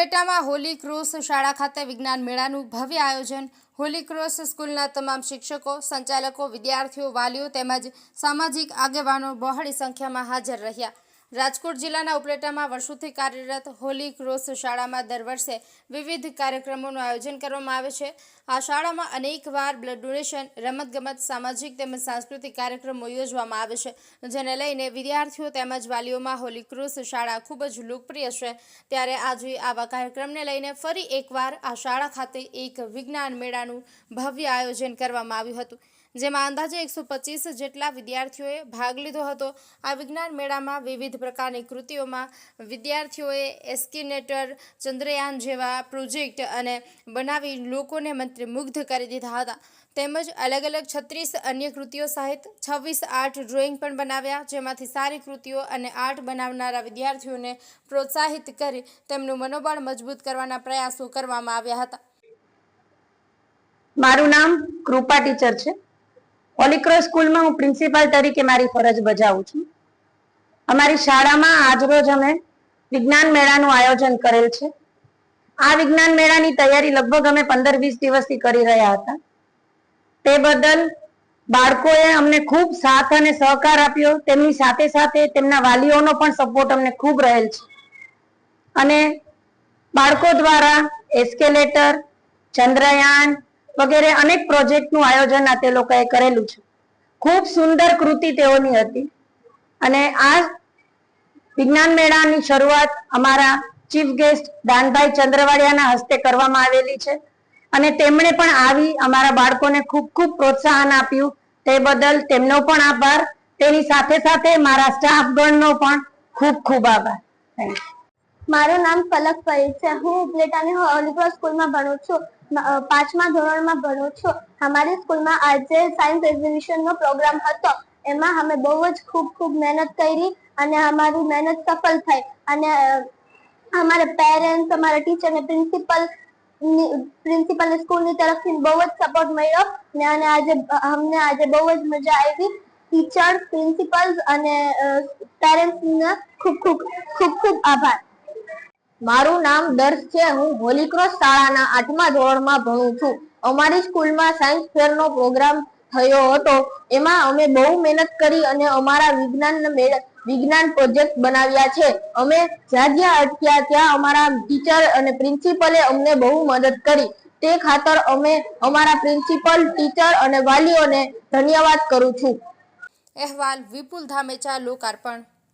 ઉપલેટામાં Holi cross શાળા ખાતે વિજ્ઞાન મેળાનું ભવ્ય આયોજન. હોલી ક્રોસ સ્કૂલના તમામ શિક્ષકો, સંચાલકો, વિદ્યાર્થીઓ, વાલીઓ તેમજ સામાજિક આગેવાનો બહોળી સંખ્યામાં હાજર રહ્યા. રાજકોટ જિલ્લાના ઉપલેટામાં વર્ષોથી કાર્યરત હોલી ક્રોસ શાળામાં દર વર્ષે વિવિધ કાર્યક્રમોનું આયોજન કરવામાં આવે છે. આ શાળામાં અનેકવાર બ્લડ ડોનેશન રમતગમત, સામાજિક તેમજ સાંસ્કૃતિક કાર્યક્રમો યોજવામાં આવે છે, જેને લઈને વિદ્યાર્થીઓ તેમજ વાલીઓમાં હોલી ક્રોસ શાળા ખૂબ જ લોકપ્રિય છે. ત્યારે આજે આવા કાર્યક્રમને લઈને ફરી એકવાર આ શાળા ખાતે એક વિજ્ઞાન મેળાનું ભવ્ય આયોજન કરવામાં આવ્યું હતું. જેમાં અંદાજે એકસો જેટલા વિદ્યાર્થીઓએ ભાગ લીધો હતો. આ વિજ્ઞાન મેળામાં વિવિધ પ્રકારની કૃતિઓમાં વિદ્યાર્થીઓએ એસ્કિનેટર, ચંદ્રયાન જેવા પ્રોજેક્ટ અને બનાવી લોકોને મંત્રમુગ્ધ કરી દીધા હતા. તેમજ અલગ અલગ છત્રીસ અન્ય કૃતિઓ સહિત છવ્વીસ આર્ટ ડ્રોઈંગ પણ બનાવ્યા, જેમાંથી સારી કૃતિઓ અને આર્ટ બનાવનારા વિદ્યાર્થીઓને પ્રોત્સાહિત કરી તેમનું મનોબળ મજબૂત કરવાના પ્રયાસો કરવામાં આવ્યા હતા. મારું નામ કૃપા ટીચર છે. હોલીક્રોસ સ્કૂલમાં હું પ્રિન્સિપાલ તરીકે મારી ફરજ બજાવું છું. અમારી શાળામાં આજરોજ અમે વિજ્ઞાન મેળાનું આયોજન કરેલ છે. આ વિજ્ઞાન મેળાની તૈયારી લગભગ અમે પંદર વીસ દિવસથી કરી રહ્યા હતા. તે બદલ બાળકોએ અમને ખૂબ સાથ અને સહકાર આપ્યો. તેમની સાથે સાથે તેમના વાલીઓનો પણ સપોર્ટ અમને ખૂબ રહેલ છે. અને બાળકો દ્વારા એસ્કેલેટર ચંદ્રયાન વગેરે અનેક પ્રોજેક્ટનું આયોજન આ તે લોકોએ કરેલું છે. ખૂબ સુંદર કૃતિ તેઓની હતી. અને આ વિજ્ઞાન મેળાની શરૂઆત અમારા ચીફ ગેસ્ટ દાનભાઈ ચંદ્રવાડિયાના હસ્તે કરવામાં આવેલી છે. અને તેમણે પણ આવી અમારા બાળકોને ખૂબ ખૂબ પ્રોત્સાહન આપ્યું. તે બદલ તેમનો પણ આભાર. તેની સાથે સાથે મારા સ્ટાફ ગણનો પણ ખૂબ ખૂબ આભાર. થેન્ક યુ મારું નામ ફલક પરી છે. હું ઉપલેટાની હોલીક્રોસ સ્કૂલમાં ભણું છું. પાંચમા ધોરણમાં ભણું છું. અમારી સ્કૂલમાં આજે સાયન્સ એક્ઝિબિશનનો પ્રોગ્રામ હતો. એમાં અમે બહુ જ ખૂબ ખૂબ મહેનત કરી અને અમારી મહેનત સફળ થઈ. અને અમારા પેરેન્ટ્સ, અમારા ટીચર અને પ્રિન્સિપલ પ્રિન્સિપલ સ્કૂલની તરફથી બહુ જ સપોર્ટ મળ્યો. ને અને આજે, અમને આજે બહુ જ મજા આવી. ટીચર, પ્રિન્સિપલ્સ અને પેરેન્ટ્સને ખૂબ ખૂબ ખૂબ ખૂબ આભાર. મારું નામ દર્શ છે. હું હોલીક્રોસ શાળાના આઠમા ધોરણમાં ભણું છું. અમારી સ્કૂલમાં સાયન્સ ફેરનો પ્રોગ્રામ થયો હતો. એમાં અમે બહુ મહેનત કરી અને અમારા વિજ્ઞાન વિજ્ઞાન પ્રોજેક્ટ બનાવ્યા છે. અમે જ્યાં જ્યાં અટક્યા, ત્યાં અમારા ટીચર અને પ્રિન્સિપલે અમને બહુ મદદ કરી. તે ખાતર અમે અમારા પ્રિન્સિપલ ટીચર અને વાલીઓને ધન્યવાદ કરું છું. અહેવાલ વિપુલ ધામેચા, લોકાર્પણ.